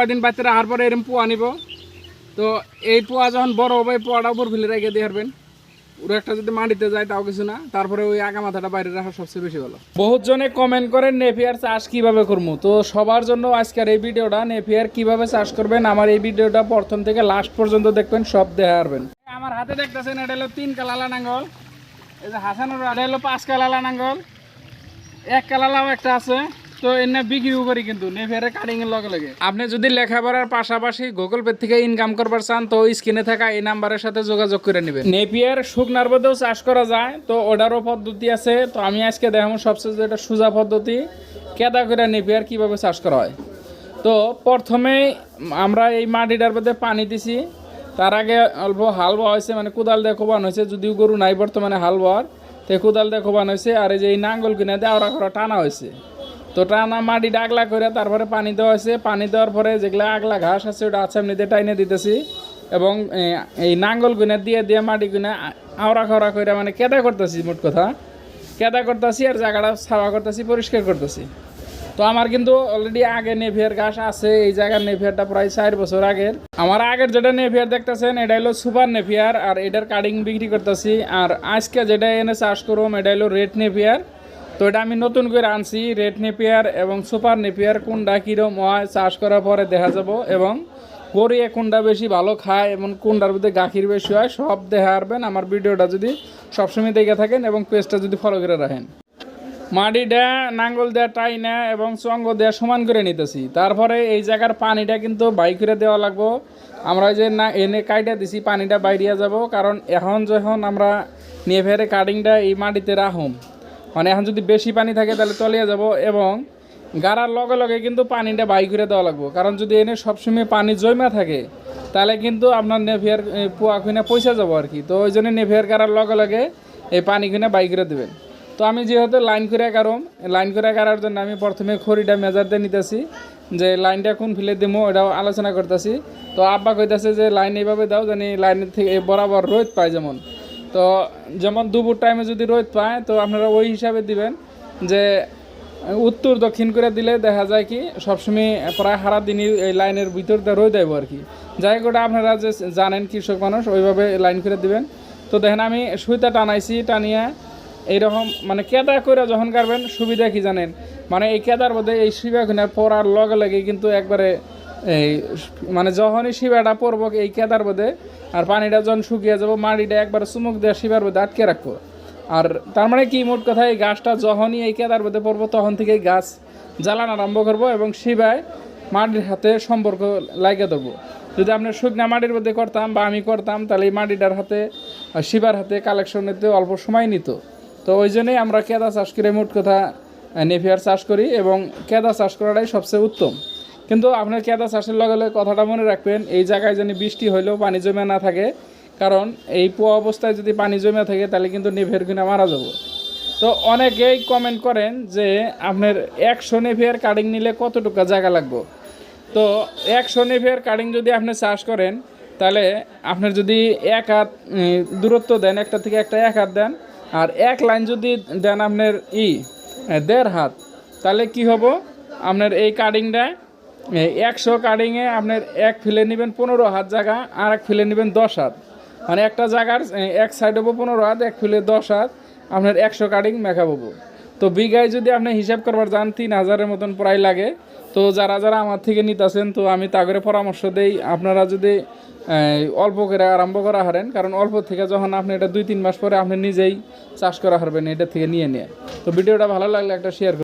কয়দিন বাচ্চারা আহার পরে এরকম পোয়া নিব। তো এই পোয়া যখন বড় হবে এই পোয়াটা উপর ফেলে রেখে দিয়ে হারবেন পুরো একটা যদি মাটিতে যায় তাও কিছু না। তারপরে ওই আগা মাথাটা বাইরে রাখা সবচেয়ে বেশি ভালো। বহুত জনে কমেন্ট করেন নেফিয়ার চাষ কীভাবে করব তো সবার জন্য আজকের এই ভিডিওটা নেফিয়ার কীভাবে চাষ করবেন? আমার এই ভিডিওটা প্রথম থেকে লাস্ট পর্যন্ত দেখবেন সব দেখা পারবেন আমার হাতে দেখতেছেন এটা হলো তিন কালালা নাঙ্গল এই যে হাসানোর এটা হলো পাঁচ কালালা নাঙ্গল এক কালালাও একটা আছে। তো এনে বিক্রিও করি কিন্তু নেফিয়ারে কাটিং এর লগে লগে। আপনি যদি লেখাপড়ার পাশাপাশি গুগল পে থেকে ইনকাম করবার চান, তো স্ক্রিনে থাকা এই নাম্বারের সাথে যোগাযোগ করে নেবেন। নেপিয়ার শুকনার মধ্যেও চাষ করা যায়, তো ওটারও পদ্ধতি আছে। তো আমি আজকে দেখাবো সবচেয়ে যেটা সোজা পদ্ধতি, কেদা করে নেপিয়ার কীভাবে চাষ করা হয়। তো প্রথমে আমরা এই মাটিটার মধ্যে পানি দিছি। তার আগে অল্প হাল বোয়া হয়েছে মানে কোদাল দিয়ে কোবানো হয়েছে, যদিও গরু নাই বর্তমানে হাল বোয়ার। তো কোদাল দিয়ে কোবানো হয়েছে, আর এই যে এই নাঙ্গল কিনে দিয়ে করা টানা হয়েছে। তো টানা মাটি আগলা করে তারপরে পানি দেওয়া হয়েছে। পানি দেওয়ার পরে যেগুলো আগলা ঘাস আছে, ওটা আছে এমনিতে টাইনে দিতেছি। এবং এই নাঙ্গল গুনে দিয়ে দিয়ে মাটি গুনে আওড়া খাওড়া করে মানে কেদা করতেছি, মোট কথা। কেদা করতেছি আর জায়গাটা ছাওয়া করতেছি, পরিষ্কার করতেছি। তো আমার কিন্তু অলরেডি আগে নেভিয়ার ঘাস আছে, এই জায়গার নেভিয়ারটা প্রায় চার বছর আগের। আমার আগের যেটা নেভিয়ার দেখতেছেন, এটা হলো সুপার নেভিয়ার, আর এটার কাটিং বিক্রি করতেছি। আর আজকে যেটা এনে চাষ করব এটা হলো রেড নেভিয়ার। তো এটা আমি নতুন করে আনছি রেড নেপিয়ার এবং সুপার নেপিয়ার কোনটা কীরকম হয় চাষ করার পরে দেখা যাব। এবং গরিয়ে কোনটা বেশি ভালো খায় এবং কোনটার মধ্যে গাখির বেশি হয়, সব দেখা পারবেন আমার ভিডিওটা যদি সবসময় দেখে থাকেন এবং পেজটা যদি ফলো করে রাখেন। মাটিটা নাঙ্গল দেয়া, টাই টাইনা এবং চঙ্গ দেয়া সমান করে নিতেছি। তারপরে এই জায়গার পানিটা কিন্তু বাই করে দেওয়া লাগবো। আমরা যে না এনে কাইটা দিছি, পানিটা বাইরিয়া যাব। কারণ এখন যখন আমরা নিয়ে ফেরে কাটিংটা এই মাটিতে রাখুম মানে এখন যদি বেশি পানি থাকে তাহলে তলিয়ে যাব এবং গাড়ার লগে লগে কিন্তু পানিটা বাই করে দেওয়া লাগবো। কারণ যদি এনে সবসময় পানি জমা থাকে, তাহলে কিন্তু আপনার নেভিয়ার পোয়া খুনে পয়সা যাব আর কি। তো ওই জন্য নেভিয়ার গাড়ার লগে লগে এই পানি খুনে বাই করে দেবেন। তো আমি যেহেতু লাইন করে কারম লাইন করে কারার জন্য আমি প্রথমে খড়িটা মেজার দিয়ে নিতেছি, যে লাইনটা কোন ফিলে দিমো এটাও আলোচনা করতেছি। তো আব্বা কইতাছে যে লাইন এইভাবে দাও, জানি লাইনের থেকে বরাবর রোদ পায় যেমন। তো যেমন দুপুর টাইমে যদি রোদ পায়, তো আপনারা ওই হিসাবে দিবেন যে, উত্তর দক্ষিণ করে দিলে দেখা যায় কি, সবসময় প্রায় সারা দিনই এই লাইনের ভিতর দিয়ে রোদ দেবো আর কি। যাই ওটা আপনারা যে জানেন কৃষক মানুষ, ওইভাবে লাইন করে দিবেন। তো দেখেন, আমি সুইতা টানাইছি, টানিয়া এইরকম মানে কেদা করে যখন কাটবেন, সুবিধা কি জানেন? মানে এই কেদার মধ্যে এই শিবা খুনার পরার লগে লগে কিন্তু একবারে এই মানে যখনই শিবাটা পড়ব এই কেদার মধ্যে আর পানিটা যখন শুকিয়ে যাব, মাটিটা একবার চুমুক দেওয়া শিবার মধ্যে আটকে রাখব। আর তার মানে কি মোট কথা, এই গাছটা যখনই এই কেদার মধ্যে পড়ব, তখন থেকে গাছ জ্বালান আরম্ভ করব এবং শিবায় মাটির হাতে সম্পর্ক লাগিয়ে দেবো। যদি আপনি শুকনা মাটির মধ্যে করতাম বা আমি করতাম, তাহলে এই মাটিটার হাতে শিবার হাতে কালেকশন নিতে অল্প সময় নিত। তো ওই জন্যই আমরা কেদা চাষ করে মোট কথা নেফিয়ার চাষ করি এবং কেদা চাষ করাটাই সবচেয়ে উত্তম। কিন্তু আপনার কেদা চাষের লগে লগে কথাটা মনে রাখবেন, এই জায়গায় যেন বৃষ্টি হইলেও পানি জমে না থাকে, কারণ এই পোয়া অবস্থায় যদি পানি জমে থাকে তাহলে কিন্তু নেভের কিনা মারা যাব। তো অনেকেই কমেন্ট করেন যে আপনার একশো নেভিয়ার কাটিং নিলে কতটুকু জায়গা লাগবে? তো একশো নেভিয়ার কাটিং যদি আপনি চাষ করেন, তাহলে আপনার যদি এক হাত দূরত্ব দেন, একটা থেকে একটা এক হাত দেন, আর এক লাইন যদি দেন আপনার ই, দেড় হাত, তাহলে কি হব? আপনার এই কাটিংটা একশো কাটিংয়ে আপনার এক ফিলে নেবেন পনেরো হাত জায়গা, আর এক ফিলে নেবেন দশ হাত। মানে একটা জায়গার এক সাইড হব পনেরো হাত, এক ফিলে দশ হাত, আপনার একশো কাটিং মেখা পাবো তো বিঘায় যদি আপনি হিসাব করবার যান, তিন হাজারের মতন প্রায় লাগে। তো যারা যারা আমার থেকে নিতেছেন, তো আমি তাগরে পরামর্শ দেই, আপনারা যদি অল্প করে আরম্ভ করা হারেন, কারণ অল্প থেকে যখন আপনি এটা দুই, তিন মাস পরে আপনি নিজেই চাষ করা হারবেন, এটা থেকে নিয়ে নিয়ে তো ভিডিওটা ভালো লাগলে একটা শেয়ার